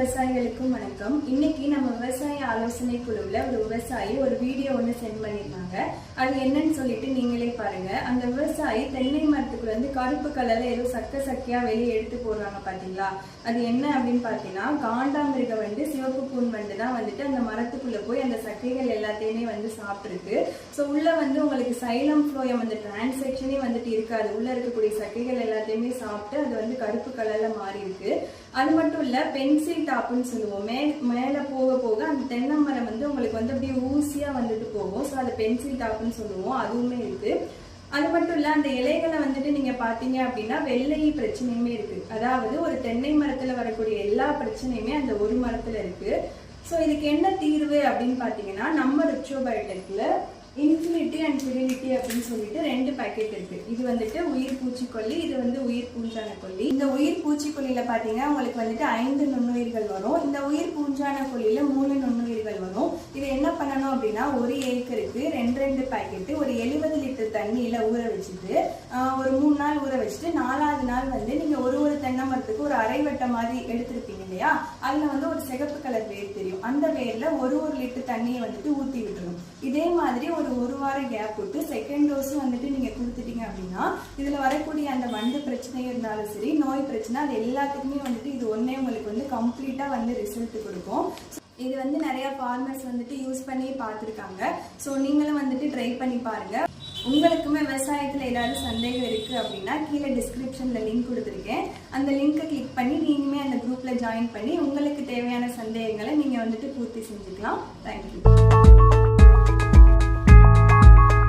விவசாயிகளுக்கும் வணக்கம். இன்னைக்கு நம்ம விவசாய ஆலோசனை குழுவில் ஒரு விவசாயி ஒரு வீடியோ ஒன்று சென்ட் பண்ணியிருந்தாங்க அது என்னன்னு சொல்லிட்டு நீங்களே பாருங்க. அந்த விவசாயி தென்னை மரத்துக்குள்ள இருந்து கருப்பு கலர்ல ஏதோ சக்க சக்கையா வெளியே எடுத்து போடுறாங்க பாத்தீங்களா? அது என்ன அப்படின்னு பாத்தீங்கன்னா காண்டாமிருக வந்து சிவப்பு பூன் வந்து தான் வந்துட்டு அந்த மரத்துக்குள்ள போய் அந்த சக்கைகள் எல்லாத்தையுமே வந்து சாப்பிட்டுருக்கு. ஸோ உள்ள வந்து உங்களுக்கு சைலம் ஃப்ளோயம் அந்த டிரான்சாக்ஷனே வந்துட்டு இருக்காது. உள்ள இருக்கக்கூடிய சக்கைகள் எல்லாத்தையுமே சாப்பிட்டு அது வந்து கருப்பு கலர்ல மாறி இருக்கு அது மட்டும் இல்ல பென்சில் டாப்னு சொல்லுவோம். மே மேலே போக போக அந்த தென்னை மரம் வந்து உங்களுக்கு வந்து அப்படியே ஊசியாக வந்துட்டு போகும். ஸோ அது பென்சில் டாப்னு சொல்லுவோம். அதுவுமே இருக்குது அது மட்டும் இல்லை அந்த இலைகளை வந்துட்டு நீங்கள் பார்த்தீங்க அப்படின்னா வெள்ளை பிரச்சனையுமே இருக்கு. அதாவது ஒரு தென்னை மரத்தில் வரக்கூடிய எல்லா பிரச்சனையுமே அந்த ஒரு மரத்தில் இருக்கு. ஸோ இதுக்கு என்ன தீர்வு அப்படின்னு பார்த்தீங்கன்னா நம்ம ரிச்சோபயோட்டிக்கில் இன்ஃபினிட்டி அண்ட் பிரினிட்டி அப்படின்னு சொல்லிட்டு ரெண்டு பேக்கெட் இருக்கு. இது வந்துட்டு உயிர் பூச்சிக்கொல்லி இது வந்து உயிர் பூஞ்சான கொல்லி. இந்த உயிர் பூச்சிக்கொல்லியில பாத்தீங்கன்னா உங்களுக்கு வந்துட்டு ஐந்து நுண்ணுயிர்கள் வரும். இந்த உயிர் பூஞ்சான கொல்லியில மூணு நுண்ணுயிர்கள் வரும். இது என்ன பண்ணணும் அப்படின்னா ஒரு ஏக்கருக்கு ரெண்டு ரெண்டு பேக்கெட்டு ஒரு எழுபது லிட்டர் தண்ணியில ஊற வச்சுட்டு ஒரு மூணு நாள் ஊற வச்சுட்டு நாலாவது நாள் வந்து நீங்க ஒரு ஒரு தண்ணி மரத்துக்கு ஒரு அரை வட்ட மாதிரி எடுத்திருப்பீங்க இல்லையா? அதுல வந்து ஒரு சிகப்பு கலர் வேர் தெரியும். அந்த வேர்ல ஒரு ஒரு லிட்டர் தண்ணியை வந்துட்டு ஊத்தி விட்டுரும் இதே மாதிரி ஒரு ஒரு வாரம் கேப் விட்டு செகண்ட் டோஸும் வந்துட்டு நீங்க கொடுத்துட்டீங்க அப்படின்னா இதுல வரக்கூடிய அந்த வண்டு பிரச்சனை இருந்தாலும் சரி நோய் பிரச்சனை அது எல்லாத்துக்குமே வந்துட்டு இது ஒன்னே உங்களுக்கு வந்து கம்ப்ளீட்டா வந்து ரிசல்ட் கொடுக்கும். இது வந்து நிறைய ஃபார்மர்ஸ் வந்துட்டு யூஸ் பண்ணி பார்த்துருக்காங்க. ஸோ நீங்களும் வந்துட்டு ட்ரை பண்ணி பாருங்க. உங்களுக்குமே விவசாயத்தில் ஏதாவது சந்தேகம் இருக்குது அப்படின்னா கீழே டிஸ்கிரிப்ஷனில் லிங்க் கொடுத்துருக்கேன். அந்த லிங்க்கை கிளிக் பண்ணி நீங்களுமே அந்த குரூப்பில் ஜாயின் பண்ணி உங்களுக்கு தேவையான சந்தேகங்களை நீங்கள் வந்துட்டு பூர்த்தி செஞ்சுக்கலாம். தேங்க்யூ